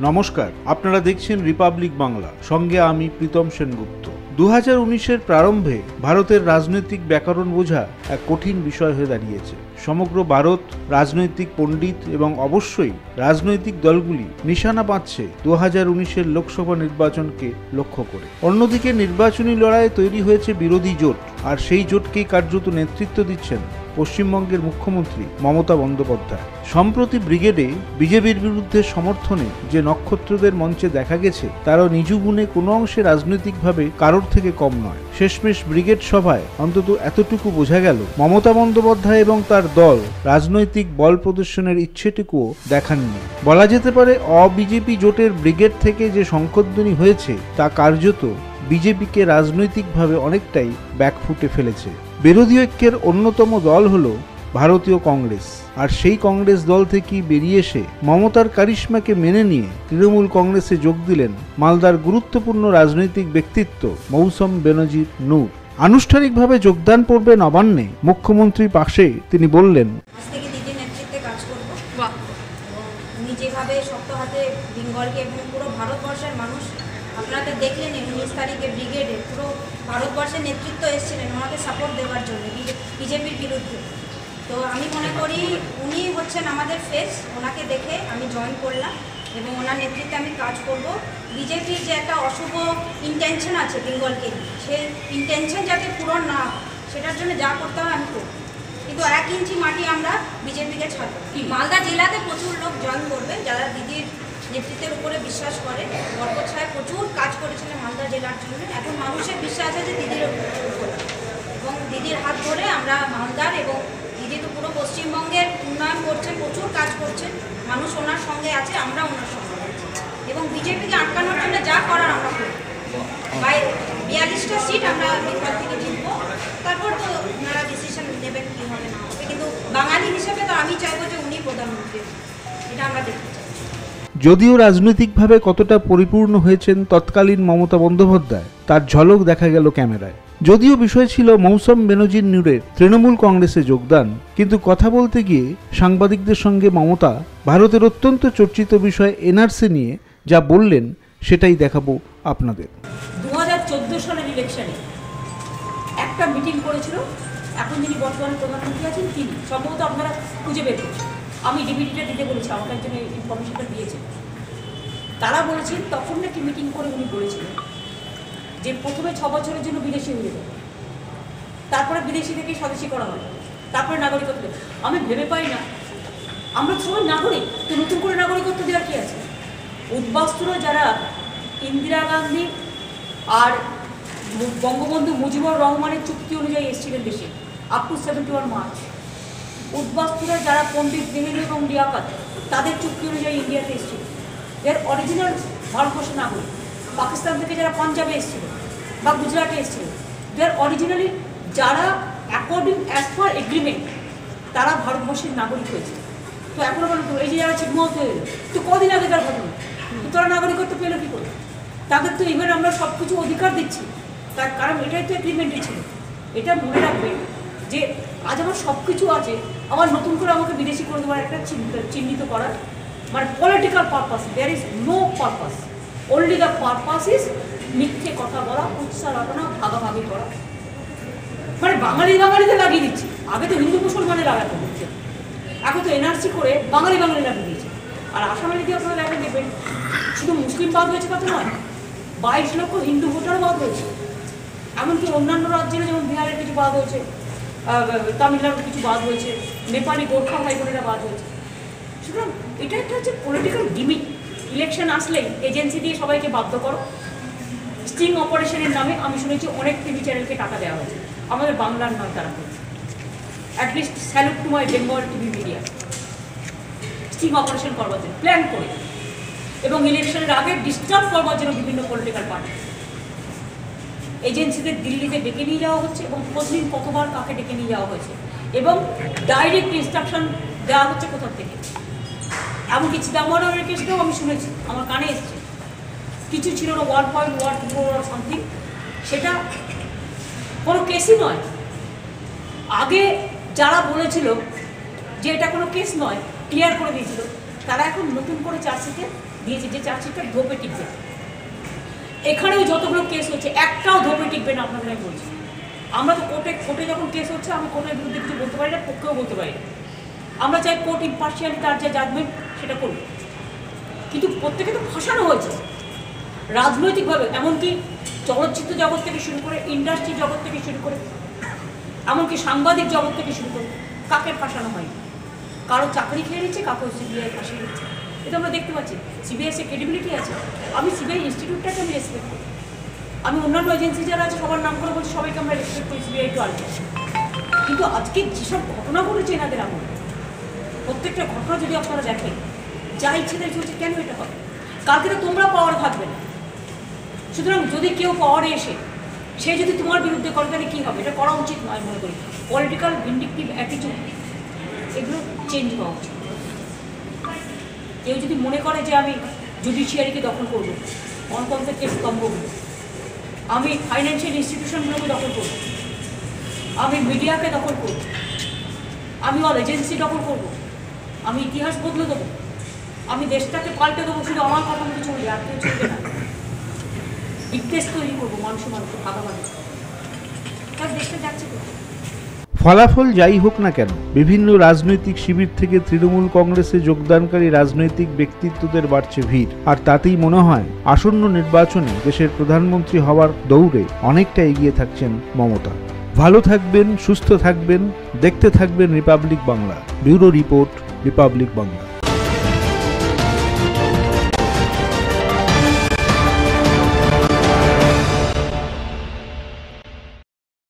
নমস্কার, আপনারা দেখছেন রিপাবলিক বাংলা। সঙ্গে আমি প্রীতম সেনগুপ্ত। দু হাজার উনিশের প্রারম্ভে ভারতের রাজনৈতিক ব্যাকরণ বোঝা এক কঠিন বিষয় হয়ে দাঁড়িয়েছে। সমগ্র ভারত, রাজনৈতিক পণ্ডিত এবং অবশ্যই রাজনৈতিক দলগুলি নিশানা পাচ্ছে দু হাজার উনিশের লোকসভা নির্বাচনকে লক্ষ্য করে। অন্যদিকে নির্বাচনী লড়াইয়ে তৈরি হয়েছে বিরোধী জোট, আর সেই জোটকেই কার্যত নেতৃত্ব দিচ্ছেন পশ্চিমবঙ্গের মুখ্যমন্ত্রী মমতা বন্দ্যোপাধ্যায়। সম্প্রতি ব্রিগেডে বিজেপির বিরুদ্ধে সমর্থনে যে নক্ষত্রদের মঞ্চে দেখা গেছে, তারাও নিজ গুণে কোনো অংশে রাজনৈতিকভাবে কারোর থেকে কম নয়। শেষমেশ ব্রিগেড সভায় অন্তত এতটুকু বোঝা গেল, মমতা বন্দ্যোপাধ্যায় এবং তার দল রাজনৈতিক বল প্রদর্শনের ইচ্ছেটুকুও দেখাননি। বলা যেতে পারে, অবিজেপি জোটের ব্রিগেড থেকে যে সংকোধ্বনি হয়েছে, তা কার্যত বিজেপিকে রাজনৈতিকভাবে অনেকটাই ব্যাকফুটে ফেলেছে। বিরোধী ঐক্যের অন্যতম দল হল ভারতীয় কংগ্রেস। আর সেই কংগ্রেস দল থেকেই বেরিয়ে এসে মমতার কারিশ্মাকে মেনে নিয়ে তৃণমূল কংগ্রেসে যোগ দিলেন মালদার গুরুত্বপূর্ণ রাজনৈতিক ব্যক্তিত্ব মৌসম বেনজির নূর। আনুষ্ঠানিকভাবে যোগদান পর্বে নবান্নে মুখ্যমন্ত্রীর পাশে তিনি বললেন থেকে যেভাবে শক্ত হাতে বেঙ্গলকে এবং পুরো ভারতবর্ষের মানুষ আপনারা তো দেখলেন উনিশ তারিখে ব্রিগেডে পুরো ভারতবর্ষের নেতৃত্ব এসেছিলেন, ওনাকে সাপোর্ট দেওয়ার জন্য বিজেপির বিরুদ্ধে। তো আমি মনে করি উনি হচ্ছেন আমাদের ফেস ওনাকে দেখে আমি জয়েন করলাম এবং ওনার নেতৃত্বে আমি কাজ করব। বিজেপির যে একটা অশুভ ইন্টেনশন আছে বেঙ্গলকে সেই ইন্টেনশন যাতে পূরণ না সেটার জন্য যা করতে হয় আমি করব। কিন্তু এক ইঞ্চি মাটি আমরা বিজেপিকে ছাড়বো। মালদা জেলাতে প্রচুর লোক জয়েন করবে, যারা দিদির নেতৃত্বের উপরে বিশ্বাস করে। বরকত সাহেব প্রচুর কাজ করেছিলেন মালদা জেলার জন্য। এখন মানুষের বিশ্বাস আছে দিদির এবং দিদির হাত ধরে আমরা মালদার এবং দিদি তো পুরো পশ্চিমবঙ্গের উন্নয়ন করছেন প্রচুর কাজ করছেন মানুষ ওনার সঙ্গে আছে, আমরা ওনার সঙ্গে আছি। এবং বিজেপিকে আটকানোর জন্য যা করার আমরা করব। বাই বিয়াল্লিশটা সিট আমরা বেঙ্গল থেকে জিতবো। তারপর তো ওনারা ডিসিশন নেবেন কী হবে, না হবে। কিন্তু বাঙালি হিসেবে তো আমি চাইব যে উনি প্রধানমন্ত্রী। এটা আমরা চাই যদিও রাজনৈতিকভাবে কতটা পরিপূর্ণ হয়েছেন তৎকালীন মমতা বন্দ্যোপাধ্যায়, তার ঝলক দেখা গেল ক্যামেরায়। যদিও বিষয় ছিল মৌসম বেনজির নূরের তৃণমূল কংগ্রেসে যোগদান, কিন্তু কথা বলতে গিয়ে সাংবাদিকদের সঙ্গে মমতা ভারতের অত্যন্ত চর্চিত বিষয় এনআরসি নিয়ে যা বললেন সেটাই দেখাবো আপনাদের। একটা মিটিং করেছিল, এখন যিনি বর্তমানে প্রধানমন্ত্রী আছেন তিনি, সম্ভবত আপনারা খুঁজে বের করছেন। আমি ডিবিটিটা দিতে বলেছি, আমাকে একজন ইনফরমেশনটা দিয়েছে। তারা বলেছেন, তখন নাকি মিটিং করে উনি বলেছিলেন যে প্রথমে ছ বছরের জন্য বিদেশি হয়ে যাবে তারপরে বিদেশি থেকে স্বদেশী করা হয়। তারপরে নাগরিকত্ব আমি ভেবে পাই না। আমরা সবাই নাগরিক, তো নতুন করে নাগরিকত্ব দেওয়ার কি আছে? উদ্বাস্তুরা যারা ইন্দিরা গান্ধী আর বঙ্গবন্ধু মুজিবুর রহমানের চুক্তি অনুযায়ী এসেছিলেন দেশে up to seventy one March উদ্বাস্তুরা যারা পণ্ডিত নেহেরু এবং লিয়াকাত, তাদের চুক্তি অনুযায়ী ইন্ডিয়াতে এসেছিল। এর অরিজিনাল ভারতবর্ষের নাগরিক, পাকিস্তান থেকে যারা পাঞ্জাবে এসেছিল বা গুজরাটে এসেছিল দেয়ার অরিজিনালি যারা অ্যাকর্ডিং অ্যাজ পার এগ্রিমেন্ট তারা ভারতবর্ষের নাগরিক হয়েছে। তো এখন বলো তো, এই যে যারা ছিটমহল হয়ে গেলো, তো কদিন আগেকার ঘটনা তো তারা নাগরিকত্ব পেল কী করে? তাদের তো এবার আমরা সব কিছু অধিকার দিচ্ছি। তার কারণ এটাই তো এগ্রিমেন্টে ছিল। এটা মনে রাখবেন যে আজ আমার সব কিছু আছে, আবার নতুন করে আমাকে বিদেশি করে দেওয়ার একটা চিহ্ন- চিহ্নিত করার। মানে political purpose there is no purpose only the purpose is মিথ্যে কথা বলা, উৎসাহ রটনা ভাগাভাগি করা। মানে বাঙালি বাঙালিতে লাগিয়ে দিচ্ছি। আগে তো হিন্দু মুসলমানে লাগাতে হচ্ছে। এখন তো এনআরসি করে বাঙালি বাঙালি লাগিয়ে দিয়েছে আর আসামের যদি আপনারা দেখেন দেখবেন, শুধু মুসলিম বাদ হয়েছে কথা নয়, বাইশ লক্ষ হিন্দু ভোটার বাদ হয়েছে। এমনকি অন্যান্য রাজ্যের যেমন বিহারের কিছু বাদ হয়েছে। তামিলনাড়ুর কিছু বাদ হয়েছে, নেপালি গোর্খা ভাই বোনেরা বাদ হয়েছে। সুতরাং এটা একটা হচ্ছে পলিটিক্যাল গিমিক ইলেকশন আসলেই এজেন্সি দিয়ে সবাইকে বাধ্য করো। স্টিং অপারেশনের নামে আমি শুনেছি অনেক টিভি চ্যানেলকে টাকা দেওয়া হয়েছে। আমাদের বাংলার নয় তারা at least salute to my Bengal TV media sting operation করবার জন্য। প্ল্যান করে। এবং ইলেকশনের আগে ডিস্টার্ব করবার জন্য বিভিন্ন পলিটিক্যাল পার্টি এজেন্সিদের দিল্লিতে ডেকে নিয়ে যাওয়া হচ্ছে এবং প্রতিদিন কতবার কাকে ডেকে নিয়ে যাওয়া হয়েছে এবং ডাইরেক্ট ইনস্ট্রাকশন দেওয়া হচ্ছে কোথার থেকে? এমনকি চিদাম্বরমের কেসটাও আমি শুনেছি, আমার কানে এসছে। কিছু ছিল না one point one two something সেটা কোনো কেসই নয়। আগে যারা বলেছিল যে এটা কোনো কেস নয় ক্লিয়ার করে দিয়েছিল, তারা এখন নতুন করে চার্জশিটে দিয়েছে, যে চার্জশিটটা ধোপে টিকবে না। এখানেও যতগুলো কেস হচ্ছে, একটাও ধোপে টিকবে না আপনাদের আমি বলছি। আমরা তো কোর্টে কোর্টে যখন কেস হচ্ছে, আমি কোর্টের বিরুদ্ধে কিছু বলতে পারি না, পক্ষেও বলতে পারি আমরা চাই কোর্ট ইম্পার্শিয়ালি তার যা জাজমেন্ট সেটা করবে কিন্তু প্রত্যেকে তো ফাঁসানো হয়েছে। রাজনৈতিকভাবে, এমনকি চলচ্চিত্র জগৎ থেকে শুরু করে ইন্ডাস্ট্রি জগৎ থেকে শুরু করে, এমনকি সাংবাদিক জগৎ থেকে শুরু করে, কাকে ফাঁসানো হয়নি? কারও চাকরি খেয়ে নিচ্ছে, কাকেও সিবিআই ফাঁসিয়ে নিচ্ছে এটা আমরা দেখতে পাচ্ছি। সিবিআই সে ক্রেডিবিলিটি আছে। আমি সিবিআই ইনস্টিটিউটটাকে আমি রেসপেক্ট করি। আমি অন্যান্য এজেন্সি যারা আছে, সবার নাম করে বলছি, সবাইকে আমরা রেসপেক্ট করি সিবিআই টু কিন্তু আজকে যেসব ঘটনা ঘটেছে এনাদের আমলে, প্রত্যেকটা ঘটনা যদি আপনারা দেখেন, যা ইচ্ছে তাই চলছে, কেন এটা হবে? কালকে তো তোমরা পাওয়ার থাকবে না। সুতরাং যদি কেউ পাওয়ারে এসে, সে যদি তোমার বিরুদ্ধে করে, তাহলে কী হবে? এটা করা উচিত নয় মনে করি। পলিটিক্যাল ভিন্ডিকটিভ অ্যাটিটিউড এগুলো চেঞ্জ হওয়া উচিত। কেউ যদি মনে করে যে আমি জুডিশিয়ারিকে দখল করব গণতন্ত্রকে স্তম্ভ করব, আমি ফাইন্যান্সিয়াল ইনস্টিটিউশনগুলোকে দখল করব, আমি মিডিয়াকে দখল করব, আমি অল এজেন্সি দখল করব, আমি ইতিহাস বদলে দেবো, আমি দেশটাকে পাল্টে দেবো, শুধু আমার কথা মতো চলবে, আর কেউ চলবে না বিদ্বেষ তৈরি করব মানুষের মানুষকে ভাগাভাগি তার দেশটা যাচ্ছে কোথায়? ফলাফল যাই হোক না কেন, বিভিন্ন রাজনৈতিক শিবির থেকে তৃণমূল কংগ্রেসে যোগদানকারী রাজনৈতিক ব্যক্তিত্বদের বাড়ছে ভিড়। আর তাতেই মনে হয়, আসন্ন নির্বাচনে দেশের প্রধানমন্ত্রী হওয়ার দৌড়ে অনেকটা এগিয়ে থাকছেন মমতা। ভালো থাকবেন, সুস্থ থাকবেন, দেখতে থাকবেন Republic Bangla. Bureau report, Republic Bangla.